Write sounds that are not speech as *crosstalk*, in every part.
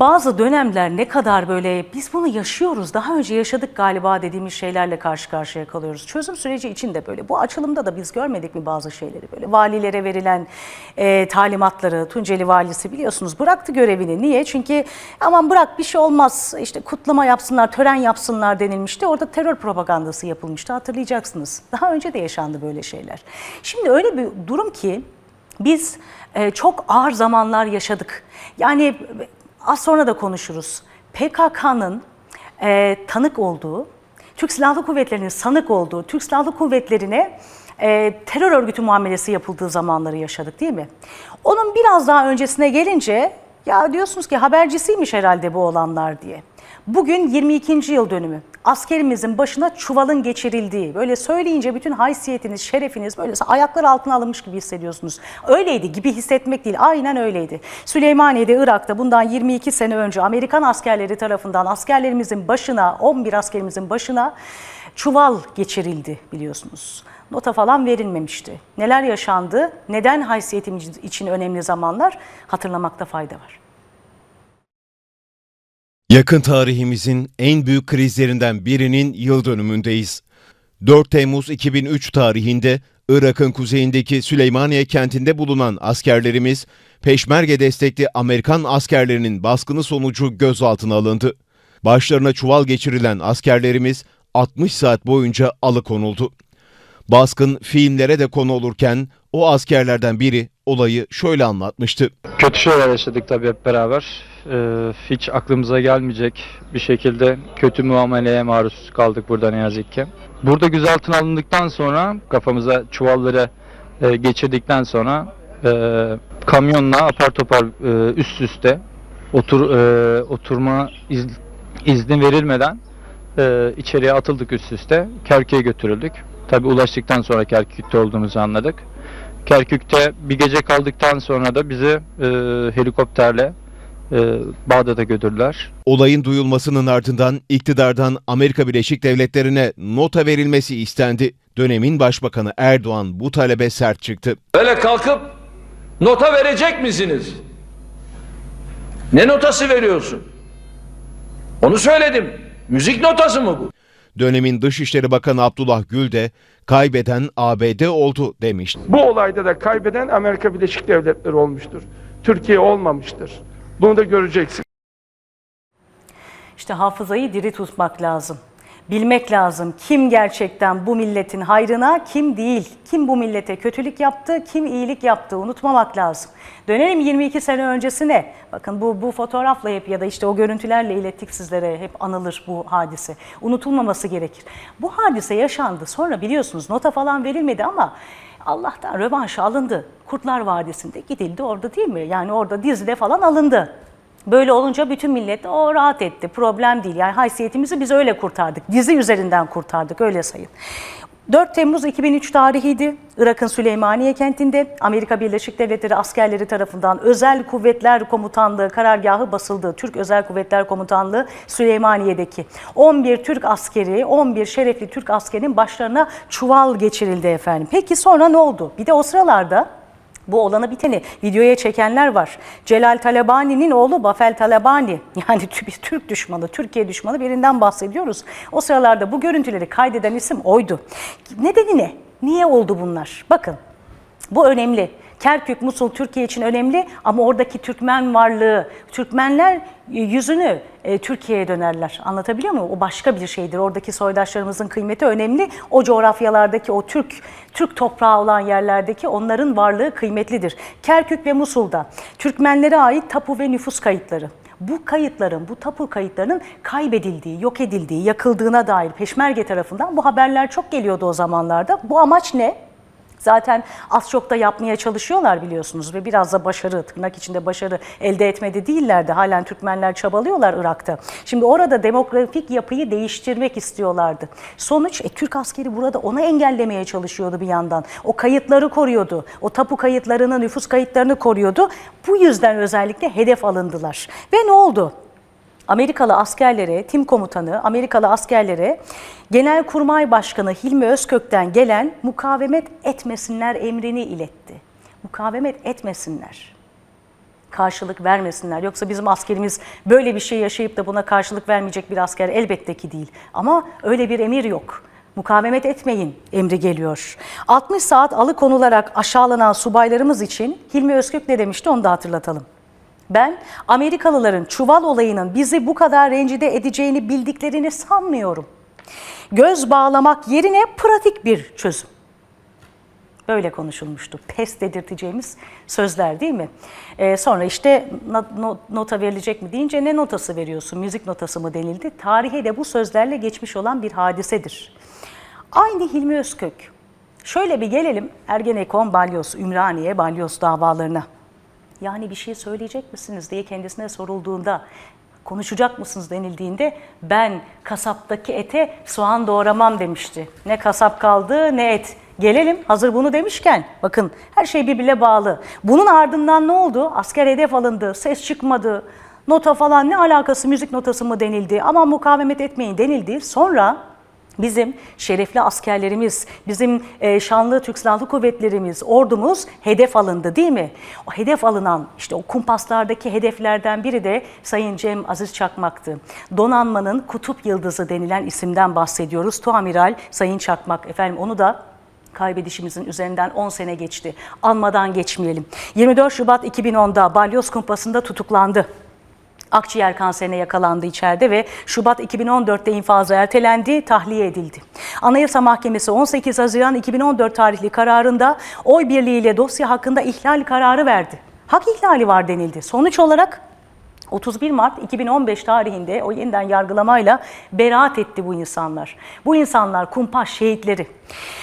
bazı dönemler ne kadar böyle biz bunu yaşıyoruz daha önce yaşadık galiba dediğimiz şeylerle karşı karşıya kalıyoruz. Çözüm süreci için de böyle. Bu açılımda da biz görmedik mi bazı şeyleri böyle. Valilere verilen e, talimatları Tunceli valisi biliyorsunuz bıraktı görevini. Niye? Çünkü aman bırak bir şey olmaz işte kutlama yapsınlar, tören yapsınlar denilmişti. Orada terör propagandası yapılmıştı hatırlayacaksınız. Daha önce de yaşandı böyle şeyler. Şimdi öyle bir durum ki biz e, çok ağır zamanlar yaşadık. Yani az sonra da konuşuruz. PKK'nın e, tanık olduğu, Türk Silahlı Kuvvetleri'nin sanık olduğu, Türk Silahlı Kuvvetleri'ne e, terör örgütü muamelesi yapıldığı zamanları yaşadık değil mi? Onun biraz daha öncesine gelince ya diyorsunuz ki habercisiymiş herhalde bu olanlar diye. Bugün 22. yıl dönümü. Askerimizin başına çuvalın geçirildiği, böyle söyleyince bütün haysiyetiniz, şerefiniz böyle ayaklar altına alınmış gibi hissediyorsunuz. Öyleydi gibi hissetmek değil, aynen öyleydi. Süleymaniye'de, Irak'ta bundan 22 sene önce Amerikan askerleri tarafından askerlerimizin başına, 11 askerimizin başına çuval geçirildi biliyorsunuz. Nota falan verilmemişti. Neler yaşandı, neden haysiyetimiz için önemli zamanlar hatırlamakta fayda var. Yakın tarihimizin en büyük krizlerinden birinin yıl dönümündeyiz. 4 Temmuz 2003 tarihinde Irak'ın kuzeyindeki Süleymaniye kentinde bulunan askerlerimiz, Peşmerge destekli Amerikan askerlerinin baskını sonucu gözaltına alındı. Başlarına çuval geçirilen askerlerimiz 60 saat boyunca alıkonuldu. Baskın filmlere de konu olurken o askerlerden biri olayı şöyle anlatmıştı. Kötü şeyler yaşadık tabii hep beraber. Ee, hiç aklımıza gelmeyecek bir şekilde kötü muameleye maruz kaldık burada ne yazık ki. Burada gözaltına alındıktan sonra kafamıza çuvalları e, geçirdikten sonra e, kamyonla apar topar e, üst üste otur e, oturma iz, izni verilmeden e, içeriye atıldık üst üste. Kerkük'e götürüldük. Tabii ulaştıktan sonra Kerkük'te olduğumuzu anladık. Kerkük'te bir gece kaldıktan sonra da bizi e, helikopterle e, Bağdat'a götürdüler. Olayın duyulmasının ardından iktidardan Amerika Birleşik Devletleri'ne nota verilmesi istendi. Dönemin Başbakanı Erdoğan bu talebe sert çıktı. Böyle kalkıp nota verecek misiniz? Ne notası veriyorsun? Onu söyledim. Müzik notası mı bu? Dönemin Dışişleri Bakanı Abdullah Gül de kaybeden ABD oldu demişti. Bu olayda da kaybeden Amerika Birleşik Devletleri olmuştur. Türkiye olmamıştır. Bunu da göreceksin. İşte hafızayı diri tutmak lazım. Bilmek lazım kim gerçekten bu milletin hayrına, kim değil. Kim bu millete kötülük yaptı, kim iyilik yaptı unutmamak lazım. Dönelim 22 sene öncesine. Bakın bu, bu fotoğrafla hep ya da işte o görüntülerle ilettik sizlere hep anılır bu hadise. Unutulmaması gerekir. Bu hadise yaşandı. Sonra biliyorsunuz nota falan verilmedi ama Allah'tan rövanş alındı. Kurtlar Vadisi'nde gidildi orada değil mi? Yani orada dizide falan alındı. Böyle olunca bütün millet o rahat etti. Problem değil. Yani haysiyetimizi biz öyle kurtardık. Dizi üzerinden kurtardık öyle sayın. 4 Temmuz 2003 tarihiydi. Irak'ın Süleymaniye kentinde Amerika Birleşik Devletleri askerleri tarafından Özel Kuvvetler Komutanlığı karargahı basıldı. Türk Özel Kuvvetler Komutanlığı Süleymaniye'deki 11 Türk askeri, 11 şerefli Türk askerinin başlarına çuval geçirildi efendim. Peki sonra ne oldu? Bir de o sıralarda bu olanı biteni videoya çekenler var. Celal Talabani'nin oğlu Bafel Talabani *laughs* yani bir Türk düşmanı, Türkiye düşmanı birinden bahsediyoruz. O sıralarda bu görüntüleri kaydeden isim oydu. Nedeni ne? Niye oldu bunlar? Bakın bu önemli. Kerkük, Musul Türkiye için önemli ama oradaki Türkmen varlığı, Türkmenler yüzünü e, Türkiye'ye dönerler. Anlatabiliyor muyum? O başka bir şeydir. Oradaki soydaşlarımızın kıymeti önemli. O coğrafyalardaki o Türk Türk toprağı olan yerlerdeki onların varlığı kıymetlidir. Kerkük ve Musul'da Türkmenlere ait tapu ve nüfus kayıtları bu kayıtların, bu tapu kayıtlarının kaybedildiği, yok edildiği, yakıldığına dair Peşmerge tarafından bu haberler çok geliyordu o zamanlarda. Bu amaç ne? Zaten az çok da yapmaya çalışıyorlar biliyorsunuz ve biraz da başarı, tırnak içinde başarı elde etmedi değillerdi. Halen Türkmenler çabalıyorlar Irak'ta. Şimdi orada demografik yapıyı değiştirmek istiyorlardı. Sonuç, e, Türk askeri burada onu engellemeye çalışıyordu bir yandan. O kayıtları koruyordu. O tapu kayıtlarını, nüfus kayıtlarını koruyordu. Bu yüzden özellikle hedef alındılar. Ve ne oldu? Amerikalı askerlere, tim komutanı Amerikalı askerlere Genelkurmay Başkanı Hilmi Özkök'ten gelen mukavemet etmesinler emrini iletti. Mukavemet etmesinler. karşılık vermesinler. Yoksa bizim askerimiz böyle bir şey yaşayıp da buna karşılık vermeyecek bir asker elbette ki değil. Ama öyle bir emir yok. Mukavemet etmeyin emri geliyor. 60 saat alıkonularak aşağılanan subaylarımız için Hilmi Özkök ne demişti onu da hatırlatalım. Ben Amerikalıların çuval olayının bizi bu kadar rencide edeceğini bildiklerini sanmıyorum. Göz bağlamak yerine pratik bir çözüm. Böyle konuşulmuştu. Pes dedirteceğimiz sözler değil mi? Ee, sonra işte nota verilecek mi deyince ne notası veriyorsun? Müzik notası mı denildi? Tarihe de bu sözlerle geçmiş olan bir hadisedir. Aynı Hilmi Özkök. Şöyle bir gelelim Ergenekon Balyoz, Ümraniye Balyoz davalarına. Yani bir şey söyleyecek misiniz diye kendisine sorulduğunda konuşacak mısınız denildiğinde ben kasaptaki ete soğan doğramam demişti. Ne kasap kaldı ne et. Gelelim hazır bunu demişken bakın her şey birbirine bağlı. Bunun ardından ne oldu? Asker hedef alındı, ses çıkmadı. Nota falan ne alakası müzik notası mı denildi ama mukavemet etmeyin denildi. Sonra Bizim şerefli askerlerimiz, bizim e, şanlı Türk Silahlı Kuvvetlerimiz, ordumuz hedef alındı değil mi? O hedef alınan işte o kumpaslardaki hedeflerden biri de Sayın Cem Aziz Çakmak'tı. Donanmanın kutup yıldızı denilen isimden bahsediyoruz. Tuamiral Sayın Çakmak efendim onu da kaybedişimizin üzerinden 10 sene geçti. Anmadan geçmeyelim. 24 Şubat 2010'da Balyoz Kumpası'nda tutuklandı. Akciğer kanserine yakalandı içeride ve Şubat 2014'te infazı ertelendi, tahliye edildi. Anayasa Mahkemesi 18 Haziran 2014 tarihli kararında oy birliğiyle dosya hakkında ihlal kararı verdi. Hak ihlali var denildi. Sonuç olarak 31 Mart 2015 tarihinde o yeniden yargılamayla beraat etti bu insanlar. Bu insanlar kumpas şehitleri.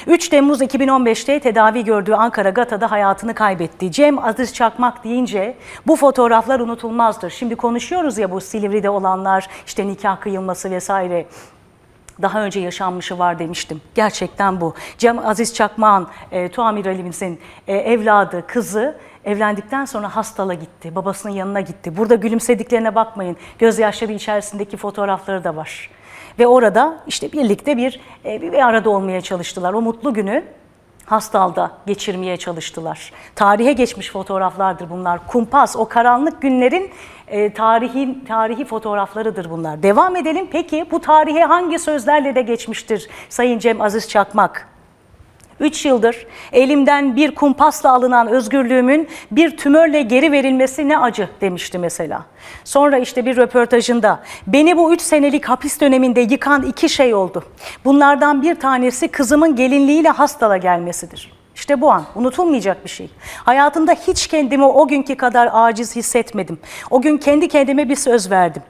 3 Temmuz 2015'te tedavi gördüğü Ankara Gata'da hayatını kaybetti. Cem Aziz Çakmak deyince bu fotoğraflar unutulmazdır. Şimdi konuşuyoruz ya bu Silivri'de olanlar, işte nikah kıyılması vesaire daha önce yaşanmışı var demiştim. Gerçekten bu. Cem Aziz Çakmak'ın, e, Tuamiralimizin e, evladı, kızı evlendikten sonra hastala gitti. Babasının yanına gitti. Burada gülümsediklerine bakmayın. Gözyaşları içerisindeki fotoğrafları da var. Ve orada işte birlikte bir, e, bir arada olmaya çalıştılar. O mutlu günü Hastal'da geçirmeye çalıştılar. Tarihe geçmiş fotoğraflardır bunlar. Kumpas, o karanlık günlerin e, tarihi, tarihi fotoğraflarıdır bunlar. Devam edelim. Peki bu tarihe hangi sözlerle de geçmiştir Sayın Cem Aziz Çakmak? Üç yıldır elimden bir kumpasla alınan özgürlüğümün bir tümörle geri verilmesi ne acı demişti mesela. Sonra işte bir röportajında beni bu üç senelik hapis döneminde yıkan iki şey oldu. Bunlardan bir tanesi kızımın gelinliğiyle hastala gelmesidir. İşte bu an unutulmayacak bir şey. Hayatımda hiç kendimi o günkü kadar aciz hissetmedim. O gün kendi kendime bir söz verdim.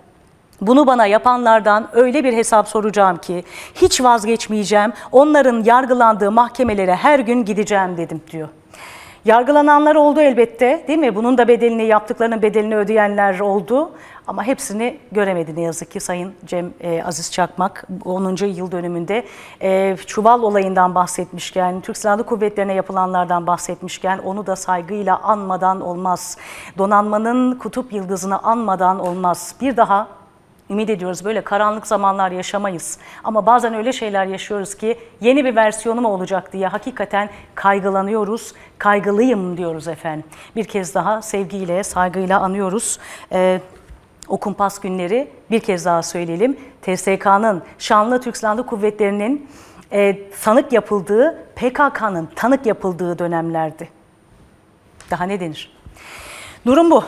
Bunu bana yapanlardan öyle bir hesap soracağım ki hiç vazgeçmeyeceğim. Onların yargılandığı mahkemelere her gün gideceğim dedim diyor. Yargılananlar oldu elbette değil mi? Bunun da bedelini, yaptıklarının bedelini ödeyenler oldu. Ama hepsini göremedi ne yazık ki Sayın Cem e, Aziz Çakmak 10. yıl dönümünde e, Çuval olayından bahsetmişken, Türk Silahlı Kuvvetlerine yapılanlardan bahsetmişken onu da saygıyla anmadan olmaz. Donanmanın kutup yıldızını anmadan olmaz. Bir daha Ümit ediyoruz böyle karanlık zamanlar yaşamayız. Ama bazen öyle şeyler yaşıyoruz ki yeni bir versiyonu mu olacak diye hakikaten kaygılanıyoruz. Kaygılıyım diyoruz efendim. Bir kez daha sevgiyle, saygıyla anıyoruz. Ee, o günleri bir kez daha söyleyelim. TSK'nın, Şanlı Türk Silahlı Kuvvetleri'nin e, sanık yapıldığı, PKK'nın tanık yapıldığı dönemlerdi. Daha ne denir? Durum bu.